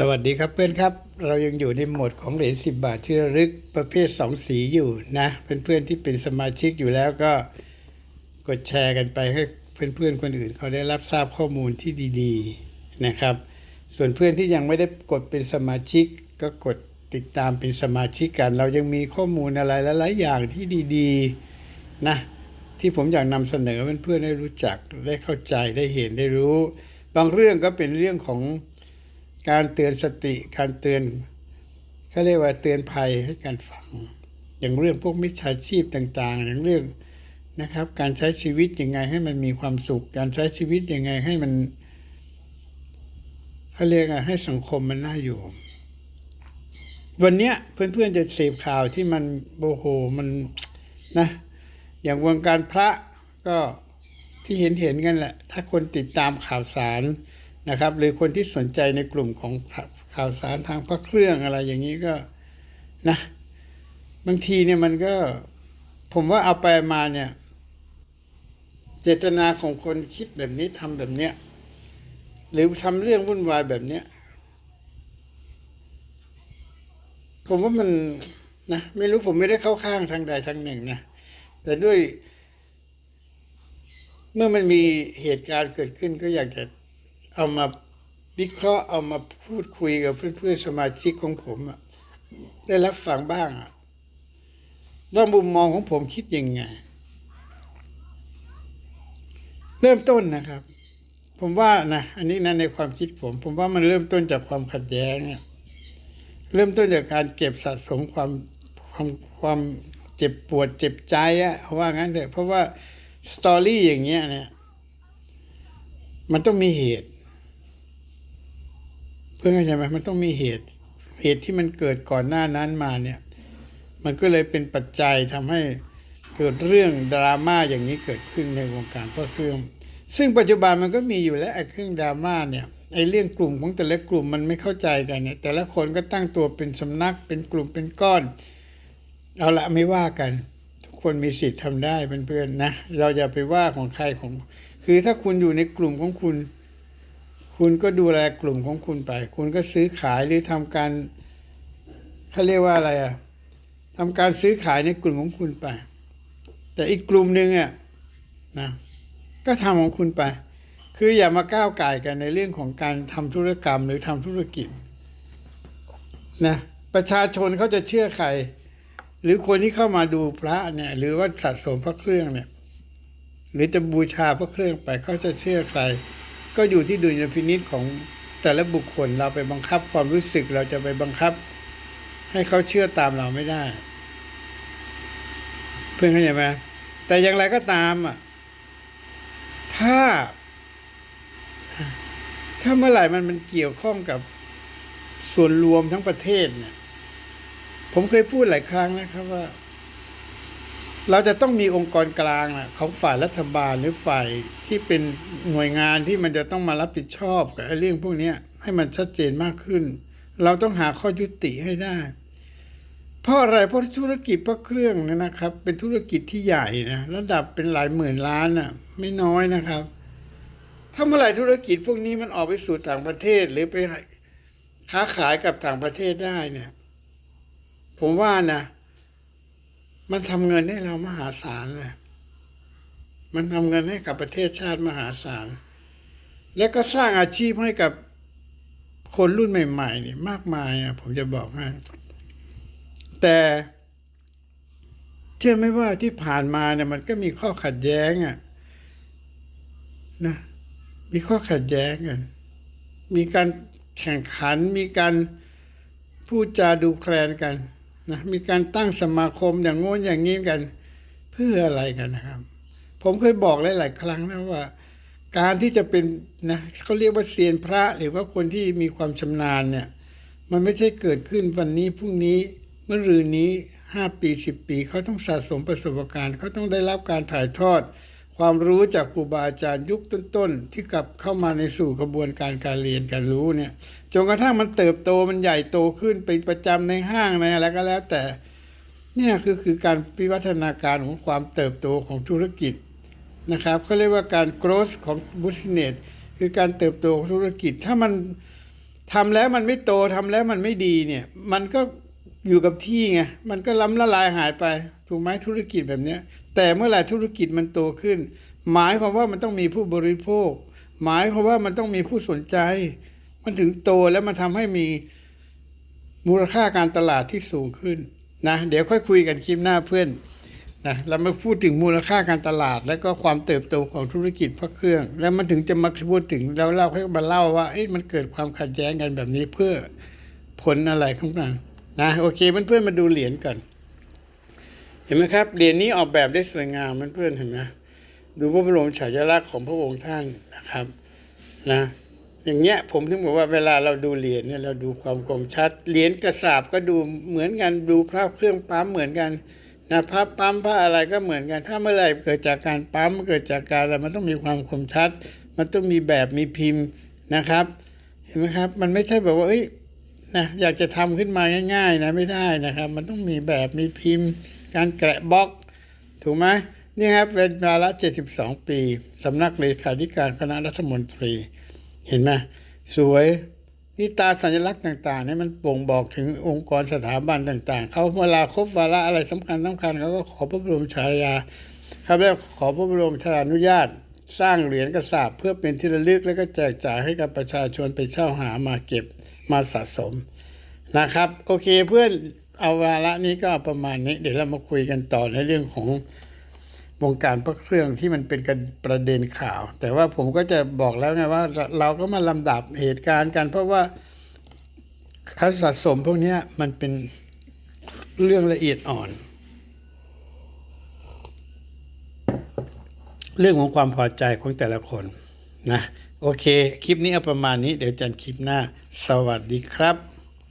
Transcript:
สวัสดีครับเพื่อนครับ เรายังอยู่ในโหมดของเหรียญสิบาทที่ระลึกประเภทสองสีอยู่นะเพื่อนๆที่เป็นสมาชิกอยู่แล้วก็กดแชร์กันไปให้เพื่อนๆคนอื่นเขาได้รับทราบข้อมูลที่ดีๆนะครับ ส่วนเพื่อนที่ยังไม่ได้กดเป็นสมาชิก ก็กดติดตามเป็นสมาชิกกัน เรายังมีข้อมูลอะไรหลายๆอย่างที่ดีๆนะที่ผมอยากนำเสนอเพื่อนๆได้รู้จักได้เข้าใจได้เห็นได้รู้ บางเรื่องก็เป็นเรื่องของ การเตือนสติการเตือนเขาเรียกว่าเตือนภัยให้การฟัง อย่างเรื่องพวกมิจฉาชีพต่าง ๆ อย่างเรื่องนะครับ การใช้ชีวิตยังไงให้มันมีความสุข การใช้ชีวิตยังไงให้มันเขาเรียกอะให้สังคมมันน่าอยู่ วันเนี้ยเพื่อนๆจะเสพข่าวที่มันโอ้โหมันนะ อย่างวงการพระก็ที่เห็นเห็นๆกันแหละ ถ้าคนติดตามข่าวสาร นะครับ หรือคนที่สนใจในกลุ่มของข่าวสารทางพระเครื่องอะไรอย่างนี้ก็นะ บางทีเนี่ยมันก็ผมว่าเอาไปมาเนี่ย เจตนาของคนคิดแบบนี้ทำแบบเนี้ยหรือทำเรื่องวุ่นวายแบบเนี้ยผมว่ามันนะไม่รู้ผมไม่ได้เข้าข้างทางใดทางหนึ่งนะแต่ด้วย เมื่อมันมีเหตุการณ์เกิดขึ้นก็อยากจะ เอามาวิเคราะห์เอามาพูดคุยกับเพื่อนๆสมาชิกของผมอะได้รับฟังบ้างอะว่ามุมมองของผมคิดยังไง เริ่มต้นนะครับ ผมว่านะอันนี้นะในความคิดผม ผมว่ามันเริ่มต้นจากความขัดแย้งเนี่ยเริ่มต้นจากการเก็บสะสมความความความเจ็บปวดเจ็บใจอะเอาว่างั้นเถอะเพราะว่าสตอรี่อย่างเงี้ยเนี่ยมันต้องมีเหตุ เพื่อนเข้าใจไหมมันต้องมีเหตุ เหตุที่มันเกิดก่อนหน้านั้นมาเนี่ย มันก็เลยเป็นปัจจัยทำให้เกิดเรื่องดราม่าอย่างนี้เกิดขึ้นในวงการพระเครื่อง ซึ่งปัจจุบันมันก็มีอยู่แล้วไอ้เครื่องดราม่าเนี่ยไอ้เรื่องกลุ่มของแต่ละกลุ่มมันไม่เข้าใจกันเนี่ย แต่ละคนก็ตั้งตัวเป็นสำนักเป็นกลุ่มเป็นก้อน เอาละไม่ว่ากัน ทุกคนมีสิทธิ์ทำได้เพื่อนๆนะเราอย่าไปว่าของใครของ คือถ้าคุณอยู่ในกลุ่มของคุณ คุณก็ดูแลกลุ่มของคุณไป คุณก็ซื้อขายหรือทำการเขาเรียกว่าอะไรอะทำการซื้อขายในกลุ่มของคุณไป แต่อีกกลุ่มหนึ่งอะนะก็ทำของคุณไป คืออย่ามาก้าวไก่กันในเรื่องของการทำธุรกรรมหรือทำธุรกิจนะประชาชนเขาจะเชื่อใคร หรือคนที่เข้ามาดูพระเนี่ยหรือว่าสะสมพระเครื่องเนี่ย หรือจะบูชาพระเครื่องไปเขาจะเชื่อใคร ก็อยู่ที่ดุลยพินิจของแต่ละบุคคลเราไปบังคับความรู้สึกเราจะไปบังคับ ให้เขาเชื่อตามเราไม่ได้ เพื่อนเข้าใจไหมแต่อย่างไรก็ตามอะถ้า ถ้าเมื่อไหร่มันมันเกี่ยวข้องกับส่วนรวมทั้งประเทศเนี่ย ผมเคยพูดหลายครั้งนะครับว่า เราจะต้องมีองค์กรกลางนะของฝ่ายรัฐบาลหรือฝ่ายที่เป็นหน่วยงานที่มันจะต้องมารับผิดชอบกับเรื่องพวกนี้ให้มันชัดเจนมากขึ้น เราต้องหาข้อยุติให้ได้ เพราะอะไรเพราะธุรกิจพระเครื่องนยนะครับ เป็นธุรกิจที่ใหญ่นะระดับเป็นหลายหมื่นล้านอะไม่น้อยนะครับ ถ้าเมื่อไหร่ธุรกิจพวกนี้มันออกไปสู่ต่างประเทศหรือไปค้าขายกับต่างประเทศได้เนี่ย ผมว่านะ มันทำเงินให้เรามหาศาลเลยมันทำเงินให้กับประเทศชาติมหาศาล และก็สร้างอาชีพให้กับคนรุ่นใหม่ๆนี่มากมายนะผมจะบอกให้แต่เชื่อไหมว่าที่ผ่านมาเนี่ยมันก็มีข้อขัดแย้งอะนะมีข้อขัดแย้งกัน มีการแข่งขันมีการพูดจาดูแคลนกัน นะมีการตั้งสมาคมอย่างโน้นอย่างนี้กัน เพื่ออะไรกันนะครับ ผมเคยบอกหลาย ๆ ครั้งนะว่า การที่จะเป็นนะเขาเรียกว่าเซียนพระหรือว่าคนที่มีความชำนาญเนี่ย มันไม่ใช่เกิดขึ้นวันนี้พรุ่งนี้เมื่อรืนนี้ห้าปีสิบปีเขาต้องสะสมประสบการณ์เขาต้องได้รับการถ่ายทอด ความรู้จากครูบาอาจารย์ยุคต้นๆ ที่กลับเข้ามาในสู่กระบวนการการเรียนการรู้เนี่ยจนกระทั่งมันเติบโตมันใหญ่โตขึ้นไปประจำในห้างในอะไรก็แล้วแต่เนี่ยคือคือการวิวัฒนาการของความเติบโตของธุรกิจนะครับเขาเรียกว่าการ growth ของ business คือการเติบโตของธุรกิจ ถ้ามันทำแล้วมันไม่โตทำแล้วมันไม่ดีเนี่ยมันก็อยู่กับที่ไงมันก็ล้ำละลายหายไปถูกไหมธุรกิจแบบเนี้ย แต่เมื่อไหร่ธุรกิจมันโตขึ้น หมายความว่ามันต้องมีผู้บริโภค หมายความว่ามันต้องมีผู้สนใจ มันถึงโตแล้วมันทำให้มีมูลค่าการตลาดที่สูงขึ้นนะเดี๋ยวค่อยคุยกันคลิปหน้าเพื่อนนะเรามาพูดถึงมูลค่าการตลาด แล้วก็ความเติบโตของธุรกิจพระเครื่อง แล้วมันถึงจะมาพูดถึงแล้วเราค่อยมาเล่าว่าเอ๊ะมันเกิดความขัดแย้งกันแบบนี้เพื่อผลอะไรข้างหลังนะโอเคเพื่อนๆมาดูเหรียญก่อน เห็นไหมครับเหรียญนี้ออกแบบได้สวยงามเพื่อนๆเห็นไหมดูพระบรมฉายาลักษณ์ของพระองค์ท่านนะครับนะอย่างเงี้ยผมถึงบอกว่าเวลาเราดูเหรียญเนี่ยเราดูความคมชัดเหรียญกระสาบก็ดูเหมือนกันดูพระเครื่องปั๊มเหมือนกันนะพระปั๊มพระอะไรก็เหมือนกัน ถ้าเมื่อไหร่เกิดจากการปั๊มเกิดจากการอะไรมันต้องมีความคมชัด มันต้องมีแบบมีพิมพ์นะครับ เห็นไหมครับ มันไม่ใช่แบบว่าเอ้ยนะอยากจะทำขึ้นมาง่าย ๆ นะไม่ได้นะครับ มันต้องมีแบบมีพิมพ์ การแกะบล็อก ถูกไหมนี่ครับเป็นวาระ72 ปีสำนักเลขาธิการคณะรัฐมนตรี เห็นไหมสวยนี่ตาสัญลักษณ์ต่างๆเนี่ยมันบ่งบอกถึงองค์กรสถาบันต่าง ๆ เขาเวลาครบวาระอะไรสำคัญสำคัญเขาก็ขอพระบรมฉายาครับแล้วขอพระบรมฉายานุญาต สร้างเหรียญกระสาบเพื่อเป็นที่ระลึกแล้วก็แจกจ่ายให้กับประชาชนไปเช่าหามาเก็บมาสะสมนะครับ โอเคเพื่อน เอาวาระนี้ก็ประมาณนี้ เดี๋ยวเรามาคุยกันต่อในเรื่องของวงการพระเครื่องที่มันเป็นกประเด็นข่าว แต่ว่าผมก็จะบอกแล้วไงว่าเราก็มาลำดับเหตุการณ์กัน เพราะว่าการสะสมพวกนี้มันเป็นเรื่องละเอียดอ่อน เรื่องของความพอใจของแต่ละคนนะโอเค คลิปนี้เอาประมาณนี้ เดี๋ยวจันคลิปหน้า สวัสดีครับ